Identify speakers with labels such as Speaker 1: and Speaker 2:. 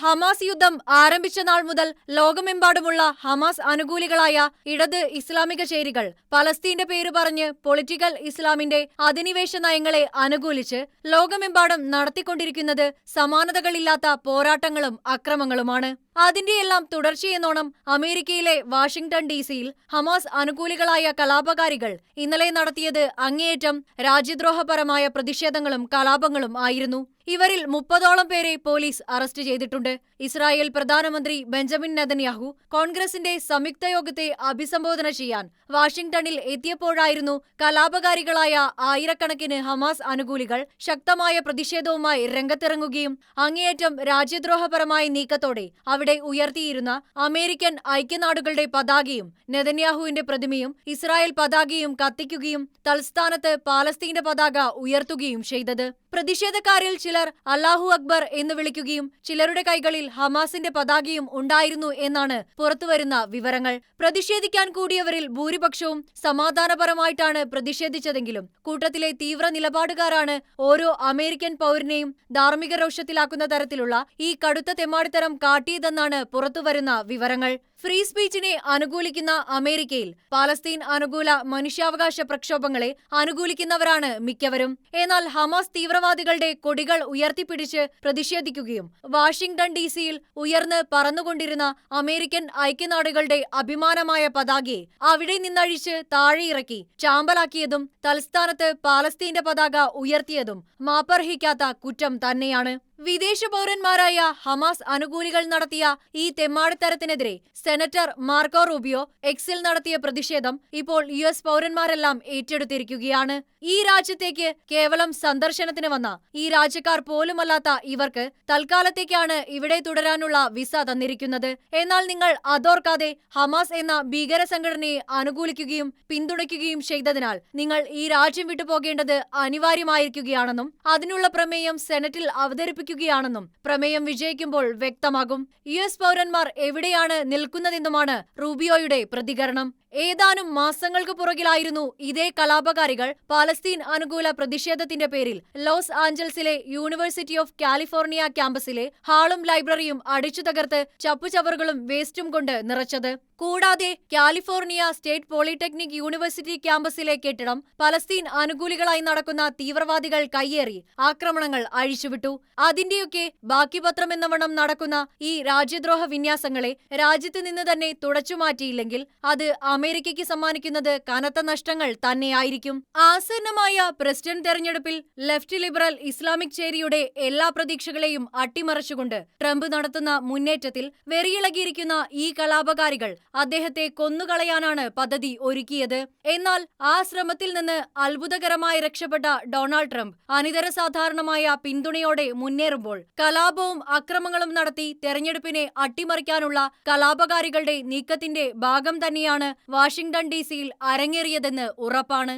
Speaker 1: Hamas യുദ്ധം ആരംഭിച്ച നാൾ മുതൽ ലോകമെമ്പാടുമുള്ള ഹമാസ് അനുകൂലികളായ ഇടത് ഇസ്ലാമിക ചേരികൾ പലസ്തീന്റെ പേര് പറഞ്ഞ് പൊളിറ്റിക്കൽ ഇസ്ലാമിന്റെ അധിനിവേശ നയങ്ങളെ അനുകൂലിച്ച് ലോകമെമ്പാടും നടത്തിക്കൊണ്ടിരിക്കുന്നത് സമാനതകളില്ലാത്ത പോരാട്ടങ്ങളും അക്രമങ്ങളുമാണ്. അതിന്റെയെല്ലാം തുടർച്ചയെന്നോണം അമേരിക്കയിലെ വാഷിംഗ്ടൺ ഡി സിയിൽ ഹമാസ് അനുകൂലികളായ കലാപകാരികൾ ഇന്നലെ നടത്തിയത് അങ്ങേയറ്റം രാജ്യദ്രോഹപരമായ പ്രതിഷേധങ്ങളും കലാപങ്ങളും ആയിരുന്നു. ഇവരിൽ മുപ്പതോളം പേരെ പോലീസ് അറസ്റ്റ് ചെയ്തിട്ടുണ്ട്. ഇസ്രായേൽ പ്രധാനമന്ത്രി ബെഞ്ചമിൻ നെതന്യാഹു കോൺഗ്രസിന്റെ സംയുക്ത യോഗത്തെ അഭിസംബോധന ചെയ്യാൻ വാഷിംഗ്ടണിൽ എത്തിയപ്പോഴായിരുന്നു കലാപകാരികളായ ആയിരക്കണക്കിന് ഹമാസ് അനുകൂലികൾ ശക്തമായ പ്രതിഷേധവുമായി രംഗത്തിറങ്ങുകയും അങ്ങേയറ്റം രാജ്യദ്രോഹപരമായ നീക്കത്തോടെ അവിടെ ഉയർത്തിയിരുന്ന അമേരിക്കൻ ഐക്യനാടുകളുടെ പതാകയും നെതന്യാഹുവിന്റെ പ്രതിമയും ഇസ്രായേൽ പതാകയും കത്തിക്കുകയും തൽസ്ഥാനത്ത് പാലസ്തീന്റെ പതാക ഉയർത്തുകയും ചെയ്തത്. പ്രതിഷേധക്കാരിൽ ചിലർ അല്ലാഹു അക്ബർ എന്ന് വിളിക്കുകയും ചിലരുടെ കൈകളിൽ ഹമാസിന്റെ പതാകയും ഉണ്ടായിരുന്നു എന്നാണ് പുറത്തുവരുന്ന വിവരങ്ങൾ. പ്രതിഷേധിക്കാൻ കൂടിയവരിൽ ഭൂരിപക്ഷവും സമാധാനപരമായിട്ടാണ് പ്രതിഷേധിച്ചതെങ്കിലും കൂട്ടത്തിലെ തീവ്ര നിലപാടുകാരാണ് ഓരോ അമേരിക്കൻ പൗരനെയും ധാർമ്മിക രോഷത്തിലാക്കുന്ന തരത്തിലുള്ള ഈ കടുത്ത തെമ്മാടിത്തരം കാട്ടിയതെന്നാണ് പുറത്തുവരുന്ന വിവരങ്ങൾ. ഫ്രീ സ്പീച്ചിനെ അനുകൂലിക്കുന്ന അമേരിക്കയിൽ പാലസ്തീൻ അനുകൂല മനുഷ്യാവകാശ പ്രക്ഷോഭങ്ങളെ അനുകൂലിക്കുന്നവരാണ് മിക്കവരും. എന്നാൽ ഹമാസ് തീവ്രവാദികളുടെ കൊടികൾ ഉയർത്തിപ്പിടിച്ച് പ്രതിഷേധിക്കുകയും വാഷിംഗ്ടൺ ഡി സിയിൽ ഉയർന്ന് പറന്നുകൊണ്ടിരുന്ന അമേരിക്കൻ ഐക്യനാടുകളുടെ അഭിമാനമായ പതാകയെ അവിടെ നിന്നഴിച്ച് താഴെയിറക്കി ചാമ്പലാക്കിയതും തൽസ്ഥാനത്ത് പാലസ്തീന്റെ പതാക ഉയർത്തിയതും മാപ്പർഹിക്കാത്ത കുറ്റം തന്നെയാണ്. വിദേശ പൗരന്മാരായ ഹമാസ് അനുകൂലികൾ നടത്തിയ ഈ തെമ്മാടിത്തരത്തിനെതിരെ സെനറ്റർ മാർക്കോ റൂബിയോ എക്സിൽ നടത്തിയ പ്രതിഷേധം ഇപ്പോൾ യു എസ് പൗരന്മാരെല്ലാം ഏറ്റെടുത്തിരിക്കുകയാണ്. ഈ രാജ്യത്തേക്ക് കേവലം സന്ദർശനത്തിന് വന്ന ഈ രാജ്യക്കാർ പോലുമല്ലാത്ത ഇവർക്ക് തൽക്കാലത്തേക്കാണ് ഇവിടെ തുടരാനുള്ള വിസ തന്നിരിക്കുന്നത്. എന്നാൽ നിങ്ങൾ അതോർക്കാതെ ഹമാസ് എന്ന ഭീകര സംഘടനയെ അനുകൂലിക്കുകയും പിന്തുണയ്ക്കുകയും ചെയ്തതിനാൽ നിങ്ങൾ ഈ രാജ്യം വിട്ടുപോകേണ്ടത് അനിവാര്യമായിരിക്കുകയാണെന്നും അതിനുള്ള പ്രമേയം സെനറ്റിൽ അവതരിപ്പിക്കുകയാണെന്നും പ്രമേയം വിജയിക്കുമ്പോൾ വ്യക്തമാകും. യു എസ് പൗരന്മാർ എവിടെയാണ് നിൽക്കുന്നതെന്നുമാണ് റൂബിയോയുടെ പ്രതികരണം. ഏതാനും മാസങ്ങൾക്ക് പുറകിലായിരുന്നു ഇതേ കലാപകാരികൾ പാലസ്തീൻ അനുകൂല പ്രതിഷേധത്തിന്റെ പേരിൽ ലോസ് ആഞ്ചൽസിലെ യൂണിവേഴ്സിറ്റി ഓഫ് കാലിഫോർണിയ ക്യാമ്പസിലെ ഹാളും ലൈബ്രറിയും അടിച്ചു തകർത്ത് ചപ്പുചവറുകളും വേസ്റ്റും കൊണ്ട് നിറച്ചത്. കൂടാതെ കാലിഫോർണിയ സ്റ്റേറ്റ് പോളിടെക്നിക് യൂണിവേഴ്സിറ്റി ക്യാമ്പസിലെ കെട്ടിടം പലസ്തീൻ അനുകൂലികളായി നടക്കുന്ന തീവ്രവാദികൾ കയ്യേറി ആക്രമണങ്ങൾ അഴിച്ചുവിട്ടു. അതിന്റെയൊക്കെ ബാക്കി പത്രമെന്നവണ്ണം നടക്കുന്ന ഈ രാജ്യദ്രോഹ വിന്യാസങ്ങളെ രാജ്യത്ത് നിന്ന് തന്നെ തുടച്ചുമാറ്റിയില്ലെങ്കിൽ അത് അമേരിക്കയ്ക്ക് സമ്മാനിക്കുന്നത് കനത്ത നഷ്ടങ്ങൾ തന്നെയായിരിക്കും. ആസന്നമായ പ്രസിഡന്റ് തെരഞ്ഞെടുപ്പിൽ ലെഫ്റ്റ് ലിബറൽ ഇസ്ലാമിക് ചേരിയുടെ എല്ലാ പ്രതീക്ഷകളെയും അട്ടിമറിച്ചുകൊണ്ട് ട്രംപ് നടത്തുന്ന മുന്നേറ്റത്തിൽ വെറിയിളകിയിരിക്കുന്ന ഈ കലാപകാരികൾ അദ്ദേഹത്തെ കൊന്നുകളയാനാണ് പദ്ധതി ഒരുക്കിയത്. എന്നാൽ ആ ശ്രമത്തിൽ നിന്ന് അത്ഭുതകരമായി രക്ഷപ്പെട്ട ഡൊണാൾഡ് ട്രംപ് അനിതര സാധാരണമായ പിന്തുണയോടെ മുന്നേറുമ്പോൾ കലാപവും അക്രമങ്ങളും നടത്തി തെരഞ്ഞെടുപ്പിനെ അട്ടിമറിക്കാനുള്ള കലാപകാരികളുടെ നീക്കത്തിന്റെ ഭാഗം തന്നെയാണ് വാഷിംഗ്ടൺ ഡി സിയിൽ അരങ്ങേറിയതെന്ന് ഉറപ്പാണ്